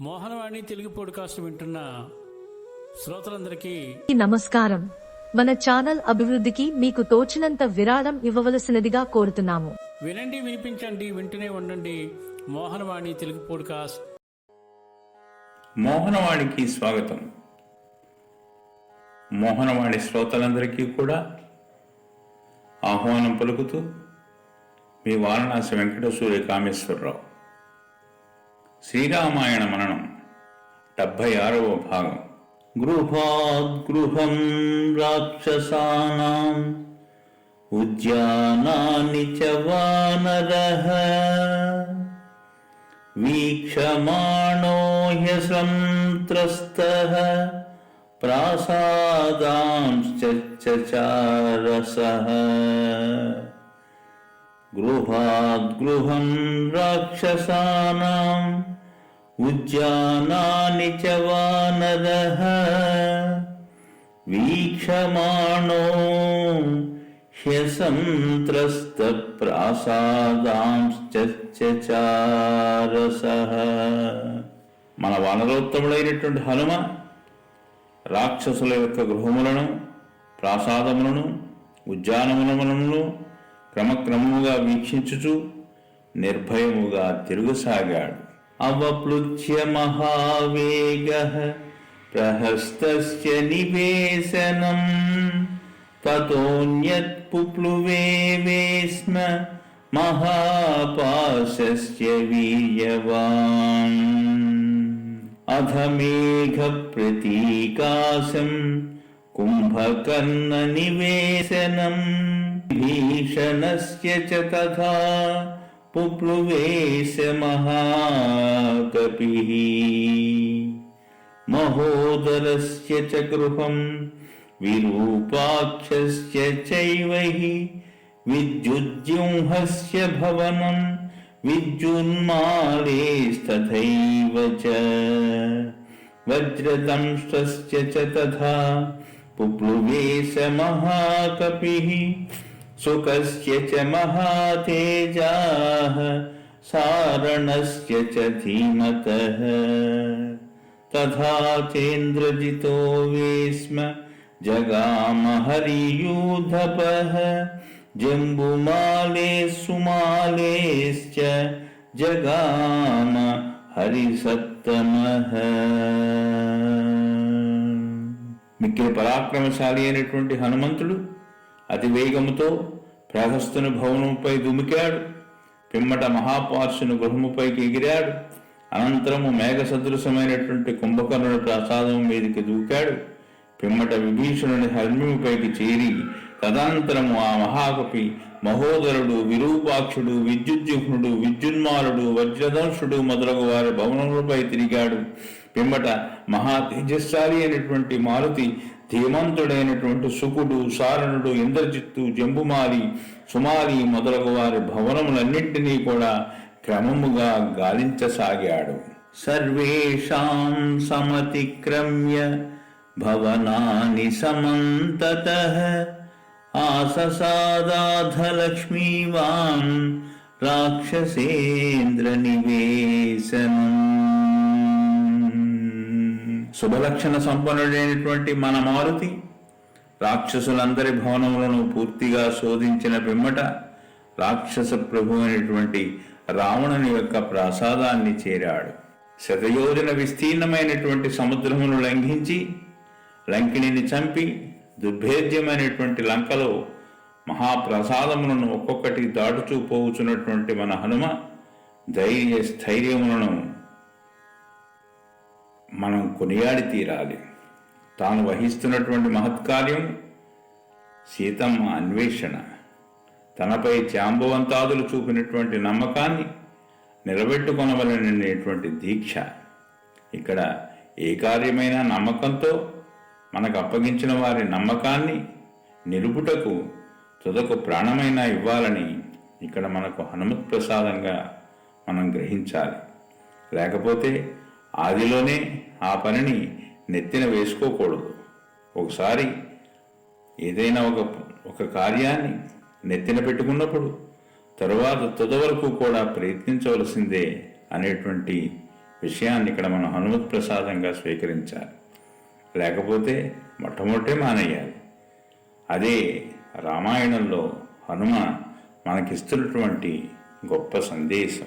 Mohanavani Telugu podcast వింటున్న శ్రోతలందరికీ నమస్కారం. మన ఛానల్ అభివృద్ధికి మీకు తోచినంత విరాళం ఇవ్వవలసినదిగా కోరుతున్నాము. వినండి వినిపించండి వింటూనే ఉండండి మోహనవాణి తెలుగు పోడ్కాస్ట్. మోహనవాణికి స్వాగతం. మోహనవాణి శ్రోతలందరికీ కూడా ఆహ్వానం పలుకుతూ మీ వారణాసి వెంకటసూర్య కామేశ్వరరావు. శ్రీరామాయణ మననం డెబ్భై ఆరవ భాగం గృహాద్గృహం రాక్షసానాం ఉద్యానాని చ వానరః వీక్షమాణో హ్యసంత్రస్తః ప్రాసాదాంశ్చ చారసః గృహాద్గృహం రాక్షసానాం ఉద్యానాని చ వానర వీక్షమాణో హ్యసంత్రస్త హ్యసంత్రస్తప్రాసాదాంశ్చచారసః మన వానరోత్తముడైనటువంటి హనుమ రాక్షసుల యొక్క గృహములను ప్రాసాదములను ఉద్యానములములను క్రమక్రమముగా వీక్షించుచు నిర్భయముగా తిరుగుసాగాడు అవప్లుత్య మహావేగ ప్రహస్తస్య నివేశనం తతోన్యత్పుప్లువే వేస్మ మహాపాశస్య వీర్యవాన్ అధ మేఘ ప్రతీకాశం भीषणस्य च तथा पुप्रुवेश महाकपिः। महोदरस्य च गृहम् विरूपाक्षस्य चैवैः विद्युज्जिंहस्य भवनम् विद्युन्मालेस्तथैव च। च तथा पुप्लुवेश महाकपिः। सुकस्य च महातेजाः सारणस्य च धीमतः तथा चेन्द्रजितो वेस्म जगाम हरियूधपः जम्बुमाले सुमालेश्च जगाम హరిసత్తమః మిక్కిలి పరాక్రమశాలి అయినటువంటి హనుమంతుడు అతి వేగముతో ప్రహస్తుని భవనముపై దుమికాడు. పిమ్మట మహాపార్షుని గృహముపైకి ఎగిరాడు. అనంతరము మేఘ సదృశమైనటువంటి కుంభకర్ణుడు ప్రసాదం మీదకి దూకాడు. పిమ్మట విభీషణుని హర్మ్యముపైకి చేరి తదంతరము ఆ మహాకపి మహోదరుడు విరూపాక్షుడు విద్యుజ్జుహ్నుడు విద్యున్మాలుడు వజ్రదంశుడు మొదలగు వారి భవనములపై తిరిగాడు. పిమ్మట మహా తేజస్శాలి అయినటువంటి మారుతి ధీమంతుడైనటువంటి సుకుడు సారణుడు ఇంద్రజిత్తు జంబుమాలి సుమాలి మొదలగు వారి భవనములన్నింటినీ కూడా క్రమముగా గాలించసాగాడు. సర్వేషాం సమతిక్రమ్య భవనాని సమంతత. ఆససాదాధలక్ష్మీవాన్ రాక్షసేంద్ర నివేశనం శుభలక్షణ సంపన్నుడైనటువంటి మన మారుతి రాక్షసులందరి భవనములను పూర్తిగా శోధించిన పిమ్మట రాక్షస ప్రభు అయినటువంటి రావణుని యొక్క ప్రసాదాన్ని చేరాడు. శతయోజన విస్తీర్ణమైనటువంటి సముద్రమును లంఘించి లంకిణిని చంపి దుర్భేద్యమైనటువంటి లంకలో మహాప్రసాదములను ఒక్కొక్కటి దాటుచూ పోవుచున్నటువంటి మన హనుమ ధైర్య స్థైర్యములను మనం కొనియాడి తీరాలి. తాను వహిస్తున్నటువంటి మహత్కార్యం సీతమ్మ అన్వేషణ. తనపై చాంబవంతాదులు చూపినటువంటి నమ్మకాన్ని నిలబెట్టుకొనవలననేటువంటి దీక్ష. ఇక్కడ ఏ కార్యమైనా నమ్మకంతో మనకు అప్పగించిన వారి నమ్మకాన్ని నిలుపుటకు తుదకు ప్రాణమైనా ఇవ్వాలని ఇక్కడ మనకు హనుమత్ ప్రసాదంగా మనం గ్రహించాలి. లేకపోతే ఆదిలోనే ఆ పనిని నెత్తిన వేసుకోకూడదు. ఒకసారి ఏదైనా ఒక ఒక కార్యాన్ని నెత్తిన పెట్టుకున్నప్పుడు తరువాత తుద వరకు కూడా ప్రయత్నించవలసిందే అనేటువంటి విషయాన్ని ఇక్కడ మనం హనుమత్ ప్రసాదంగా స్వీకరించాలి లేకపోతే మొట్టమొదటే మానేయాలి. అదే రామాయణంలో హనుమ మనకిస్తున్నటువంటి గొప్ప సందేశం.